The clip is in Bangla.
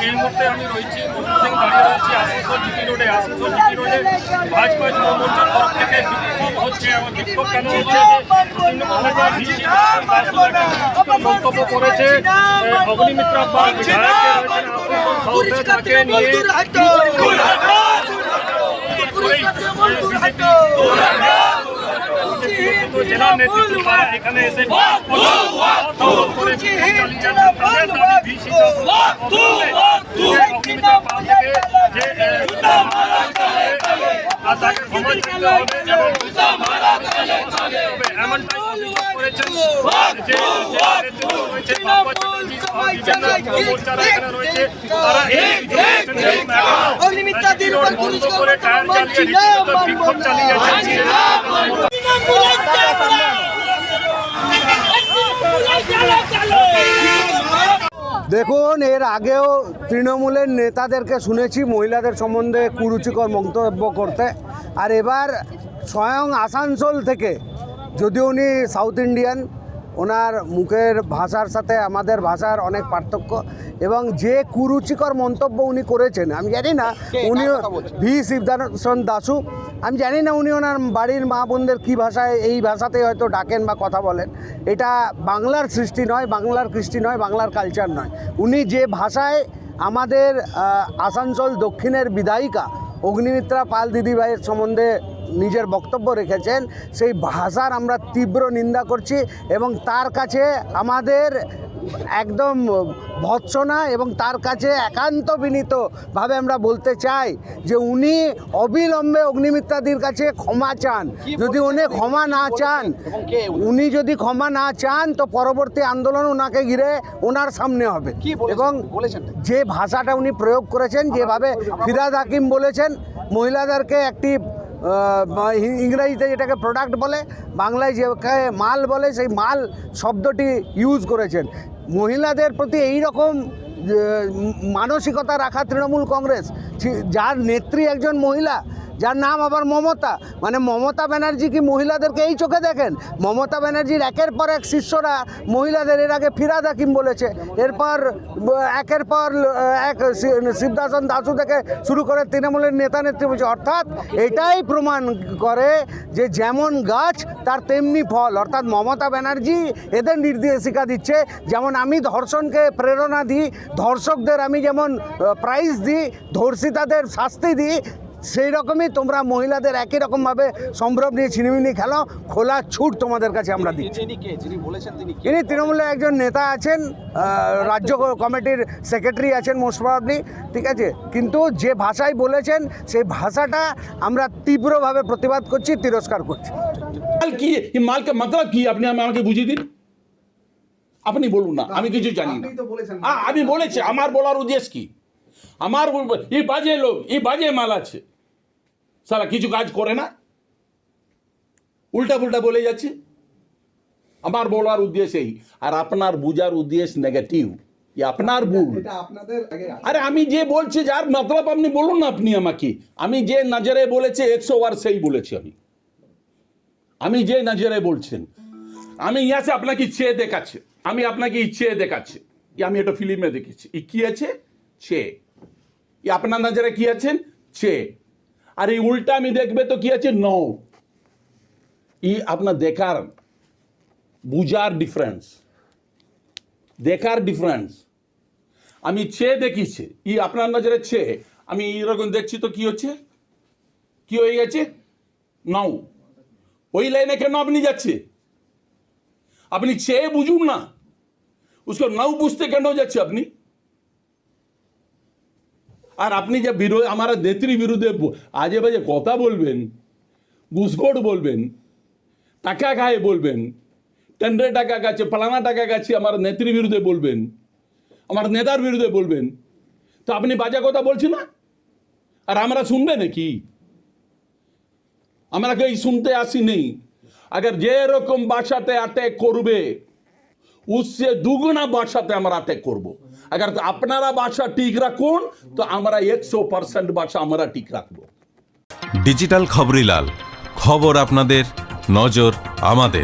এই মুহূর্তে আমি রয়েছি মোহন সিং দাঁড়িয়ে রয়েছি আসানসোল জিটি রোডে আসানসোল জিটি রোডে ভাজপা যুব তরফ থেকে বিক্ষোভ হচ্ছে এবং বিক্ষোভ কেন হচ্ছে? মন্তব্য করেছে অগ্নিমিত্রা পাল বিধায়ক তাকে নিয়ে জেলা নেতৃত্ব তারা এখানে এসে অবরোধ করে বিক্ষোভ চালিয়ে যাচ্ছেন। তাদের দাবি ভিসি অগ্নিমিত্রা পাল থেকে যে এ, আর তাকে ক্ষমা চাইতে হবে এবং এমনটাই অভিযোগ করেছেন যে জেলা নেতৃত্ব রয়েছে বাপ্পা চ্যাটার্জি সহ বিভিন্ন যুব মোর্চারা এখানে রয়েছে তারা এই অভিযোগ করেছেন এবং এখনও জিটি রোড বন্ধ করে টায়ার চালিয়ে রীতিমতো বিক্ষোভ চালিয়ে যাচ্ছেন দেখুন, এর আগেও তৃণমূলের নেতাদেরকে শুনেছি, মহিলাদের সম্বন্ধে কুরুচিকর মন্তব্য করতে। আর এবার স্বয়ং আসানসোল থেকে যদি উনি সাউথ ইন্ডিয়ান ওনার মুখের ভাষার সাথে আমাদের ভাষার অনেক পার্থক্য এবং যে কুরুচিকর মন্তব্য উনি করেছেন আমি জানি না উনি ভি. শিবদাসন দাসু আমি জানি না উনি ওনার বাড়ির মা বোনদের কী ভাষায় এই ভাষাতেই হয়তো ডাকেন বা কথা বলেন। এটা বাংলার সৃষ্টি নয় বাংলার কৃষ্টি নয় বাংলার কালচার নয়। উনি যে ভাষায় আমাদের আসানসোল দক্ষিণের বিধায়িকা অগ্নিমিত্রা পাল দিদিভাইয়ের সম্বন্ধে নিজের বক্তব্য রেখেছেন সেই ভাষার আমরা তীব্র নিন্দা করছি এবং তার কাছে আমাদের একদম ভৎসনা এবং তার কাছে একান্ত বিনীতভাবে আমরা বলতে চাই যে উনি অবিলম্বে অগ্নিমিত্রাদির কাছে ক্ষমা চান। যদি উনি ক্ষমা না চান উনি? যদি ক্ষমা না চান তো পরবর্তী আন্দোলন ওনাকে ঘিরে ওনার সামনে হবে। এবং যে ভাষাটা উনি প্রয়োগ করেছেন যেভাবে ফিরাদ হাকিম বলেছেন মহিলাদেরকে একটি ইংরেজিতে যেটাকে প্রোডাক্ট বলে, বাংলায় যে মাল বলে, সেই মাল শব্দটি ইউজ করেছেন। মহিলাদের প্রতি এই রকম মানসিকতা রাখা তৃণমূল কংগ্রেস যার নেত্রী একজন মহিলা যার নাম আবার মমতা। মানে মমতা ব্যানার্জি কি মহিলাদেরকে এই চোখে দেখেন? মমতা ব্যানার্জির একের পর এক শিষ্যরা মহিলাদের এর আগে ফিরাদ হাকিম বলেছে। এরপর একের পর এক শিবদাসন দাসু থেকে শুরু করে তৃণমূলের নেতা নেত্রী বলছে, অর্থাৎ এটাই প্রমাণ করে যে যেমন গাছ, তার তেমনি ফল। অর্থাৎ মমতা ব্যানার্জি এদের নির্দেশিকা দিচ্ছে, যেমন আমি ধর্ষণকে প্রেরণা দিই, ধর্ষকদের আমি যেমন প্রাইজ দিই, ধর্ষিতাদের শাস্তি দিই সেই রকমই তোমরা মহিলাদের একই রকমভাবে সম্ভ্রম নিয়ে ছিনিমিনি খেলো খোলা ছুট তোমাদের কাছে আমরা বলেছেন তিনি ইনি তৃণমূলের একজন নেতা আছেন রাজ্য কমিটির সেক্রেটারি আছেন মোস্ট প্রবাবলি ঠিক আছে? কিন্তু যে ভাষায় বলেছেন সেই ভাষাটা আমরা তীব্রভাবে প্রতিবাদ করছি তিরস্কার করছি। মাল কি? মালকে কি আপনি আমাকে বুঝিয়ে দিন। আপনি বলুন না আমি কিছু জানি না। আমি বলেছি আমার বলার উদ্দেশ্য কি? আমার এই বাজে লোক এই বাজে মাল আছে। সারা কিছু কাজ করে না। উল্টা পুল্টা বলে যাচ্ছে। আমার বলার উদ্দেশ্য এই। আর আপনার বুঝার উদ্দেশ্য নেগেটিভ আপনার ভুল। আরে আমি যে বলছি যার মতলব আপনি বলুন না আপনি আমাকে। আমি যে নজরে বলেছি একশো বার সেই বলেছি আমি। আমি যে নজরে বলছেন। আমি ইয়াসে আপনাকে চেয়ে দেখাচ্ছে। আমি আপনাকে ইচ্ছে দেখাচ্ছে। আমি এটা ফিল্মে দেখেছি। ই কি আছে? ই আপনার নজরে কি আছেন চে আর এই উল্টা আমি দেখবে তো কি আছে নৌ ই আপনার দেখার বুঝার ডিফারেন্স দেখার ডিফারেন্স আমি চেয়ে দেখিছি ই আপনার নজরে চেয়ে আমি এরকম দেখছি তো কি হচ্ছে কি হয়ে গেছে নাও ওই লাইনে কেন আপনি যাচ্ছে আপনি চেয়ে বুঝুন না उसको নাও বুঝতে কেন যাচ্ছে আপনি আর আপনি যে বিরোধ, আমার নেত্রী বিরুদ্ধে আজে বাজে কথা বলবেন ঘুষখোট বলবেন, টাকা খায় বলবেন টেন্ডার টাকা কাছে পালানা টাকা কাছে আমার নেত্রী বিরুদ্ধে বলবেন, আমার নেতার বিরুদ্ধে বলবেন, তো আপনি বাজে কথা বলছি না? আর আমরা শুনবে নাকি? আমরা কেউ শুনতে আসি নেই। আগে যেরকম বাসাতে আটে করবে उससे দুগুনা ভাষাতে আমরা অ্যাটাক করব अगर আপনারা ভাষা ঠিক রাখুন তো আমরা একশো পার্সেন্ট ভাষা আমরা ঠিক রাখবো ডিজিটাল খবরিলাল খবর আপনাদের নজর আমাদের